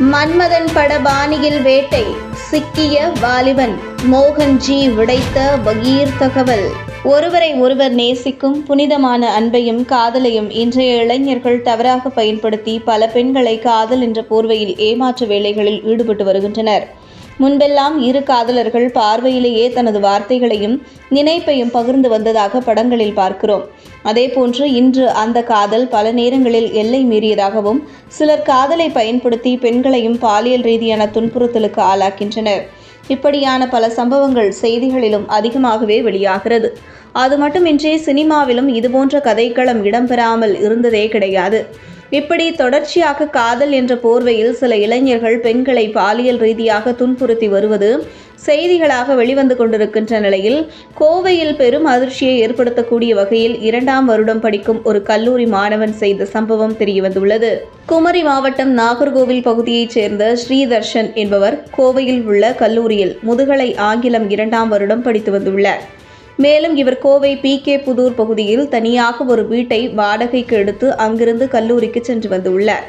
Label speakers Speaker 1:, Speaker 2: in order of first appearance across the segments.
Speaker 1: மன்மதன் பட பாணியில் வேட்டை சிக்கிய வாலிபன் மோகன்ஜி விடைத்த பகீர் தகவல். ஒருவரை ஒருவர் நேசிக்கும் புனிதமான அன்பையும் காதலையும் இன்றைய இளைஞர்கள் தவறாக பயன்படுத்தி பல பெண்களை காதல் என்ற போர்வையில் ஏமாற்று வேலைகளில் ஈடுபட்டு வருகின்றனர். முன்பெல்லாம் இரு காதலர்கள் பார்வையிலேயே தனது வார்த்தைகளையும் நினைப்பையும் பகிர்ந்து வந்ததாக படங்களில் பார்க்கிறோம். அதேபோன்று இன்று அந்த காதல் பல நேரங்களில் எல்லை மீறியதாகவும் சிலர் காதலை பயன்படுத்தி பெண்களையும் பாலியல் ரீதியான துன்புறுத்தலுக்கு ஆளாக்கின்றனர். இப்படியான பல சம்பவங்கள் செய்திகளிலும் அதிகமாகவே வெளியாகிறது. அது மட்டுமின்றி சினிமாவிலும் இதுபோன்ற கதைக்களம் இடம்பெறாமல் இருந்ததே கிடையாது. இப்படி தொடர்ச்சியாக காதல் என்ற போர்வையில் சில இளைஞர்கள் பெண்களை பாலியல் ரீதியாக துன்புறுத்தி வருவது செய்திகளாக வெளிவந்து கொண்டிருக்கின்ற நிலையில் கோவையில் பெரும் அதிர்ச்சியை ஏற்படுத்தக்கூடிய வகையில் இரண்டாம் வருடம் படிக்கும் ஒரு கல்லூரி மாணவன் செய்த சம்பவம் தெரியவந்துள்ளது. குமரி மாவட்டம் நாகர்கோவில் பகுதியைச் சேர்ந்த ஸ்ரீதர்ஷன் என்பவர் கோவையில் உள்ள கல்லூரியில் முதுகலை ஆங்கிலம் இரண்டாம் வருடம் படித்து வந்துள்ளார். மேலும் இவர் கோவை பி கே புதூர் பகுதியில் தனியாக ஒரு வீட்டை வாடகைக்கு எடுத்து அங்கிருந்து கல்லூரிக்கு சென்று வந்துள்ளார்.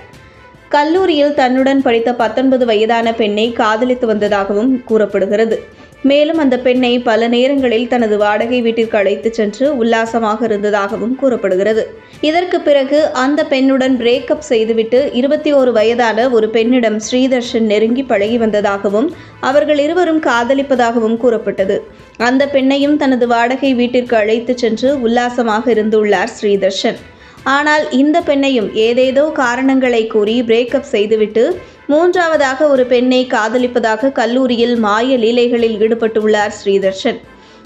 Speaker 1: கல்லூரியில் தன்னுடன் படித்த பத்தொன்பது வயதான பெண்ணை காதலித்து வந்ததாகவும் கூறப்படுகிறது. மேலும் அந்த பெண்ணை பல நேரங்களில் தனது வாடகை வீட்டிற்கு அழைத்துச் சென்று உல்லாசமாக இருந்ததாகவும் கூறப்படுகிறது. இதற்கு பிறகு அந்த பெண்ணுடன் பிரேக்கப் செய்துவிட்டு இருபத்தி ஓரு வயதான ஒரு பெண்ணிடம் ஸ்ரீதர்ஷன் நெருங்கி பழகி வந்ததாகவும் அவர்கள் இருவரும் காதலிப்பதாகவும் கூறப்பட்டது. அந்த பெண்ணையும் தனது வாடகை வீட்டிற்கு அழைத்துச் சென்று உல்லாசமாக இருந்துள்ளார் ஸ்ரீதர்ஷன். ஆனால் இந்த பெண்ணையும் ஏதேதோ காரணங்களை கூறி பிரேக்கப் செய்துவிட்டு மூன்றாவதாக ஒரு பெண்ணை காதலிப்பதாக கல்லூரியில் மாய லீலைகளில் ஈடுபட்டுள்ளார் ஸ்ரீதர்ஷன்.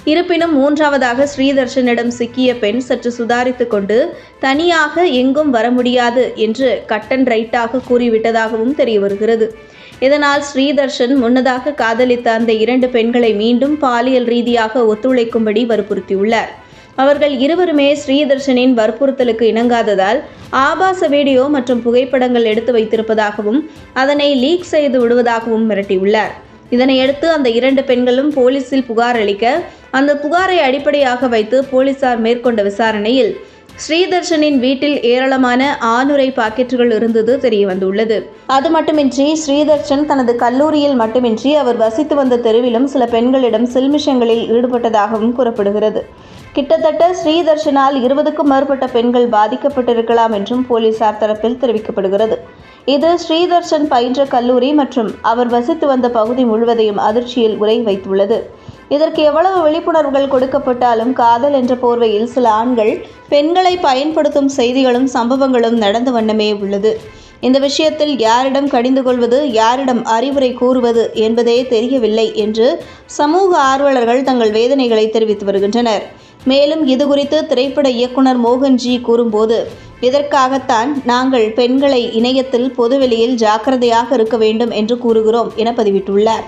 Speaker 1: இருப்பினும் மூன்றாவதாக ஸ்ரீதர்ஷனிடம் சிக்கிய பெண் சற்று சுதாரித்து கொண்டு தனியாக எங்கும் வர முடியாது என்று கட்டன் ரைட்டாக கூறிவிட்டதாகவும் தெரிய வருகிறது இதனால் ஸ்ரீதர்ஷன் முன்னதாக காதலித்த அந்த இரண்டு பெண்களை மீண்டும் பாலியல் ரீதியாக ஒத்துழைக்கும்படி வற்புறுத்தியுள்ளார். அவர்கள் இருவருமே ஸ்ரீதர்ஷனின் வற்புறுத்தலுக்கு இணங்காததால் ஆபாச வீடியோ மற்றும் புகைப்படங்கள் எடுத்து வைத்திருப்பதாகவும் அதனை லீக் செய்து விடுவதாகவும் மிரட்டியுள்ளார். இதனையடுத்து அந்த இரண்டு பெண்களும் போலீசில் புகார் அளிக்க அந்த புகாரை அடிப்படையாக வைத்து போலீசார் மேற்கொண்ட விசாரணையில் ஸ்ரீதர்ஷனின் வீட்டில் ஏராளமான ஆணுரை பாக்கெட்டுகள் இருந்தது தெரிய வந்துள்ளது அது மட்டுமின்றி ஸ்ரீதர்ஷன் தனது கல்லூரியில் மட்டுமின்றி அவர் வசித்து வந்த தெருவிலும் சில பெண்களிடம் சில்மிஷங்களில் ஈடுபட்டதாகவும் கூறப்படுகிறது. கிட்டத்தட்ட ஸ்ரீதர்ஷனால் இருபதுக்கும் மேற்பட்ட பெண்கள் பாதிக்கப்பட்டிருக்கலாம் என்றும் போலீசார் தரப்பில் தெரிவிக்கப்படுகிறது. இது ஸ்ரீதர்ஷன் பயின்ற கல்லூரி மற்றும் அவர் வசித்து வந்த பகுதி முழுவதையும் அதிர்ச்சியில் உரை வைத்துள்ளது. இதற்கு எவ்வளவு விழிப்புணர்வுகள் கொடுக்கப்பட்டாலும் காதல் என்ற போர்வையில் சில ஆண்கள் பெண்களை பயன்படுத்தும் செய்திகளும் சம்பவங்களும் நடந்த வண்ணமே உள்ளது. இந்த விஷயத்தில் யாரிடம் கடிந்து கொள்வது யாரிடம் அறிவுரை கூறுவது என்பதே தெரியவில்லை என்று சமூக ஆர்வலர்கள் தங்கள் வேதனைகளை தெரிவித்து வருகின்றனர். மேலும் இது குறித்து திரைப்பட இயக்குனர் மோகன்ஜி கூறும்போது இதற்காகத்தான் நாங்கள் பெண்களை இணையத்தில் பொதுவெளியில் ஜாக்கிரதையாக இருக்க வேண்டும் என்று கூறுகிறோம் என பதிவிட்டுள்ளார்.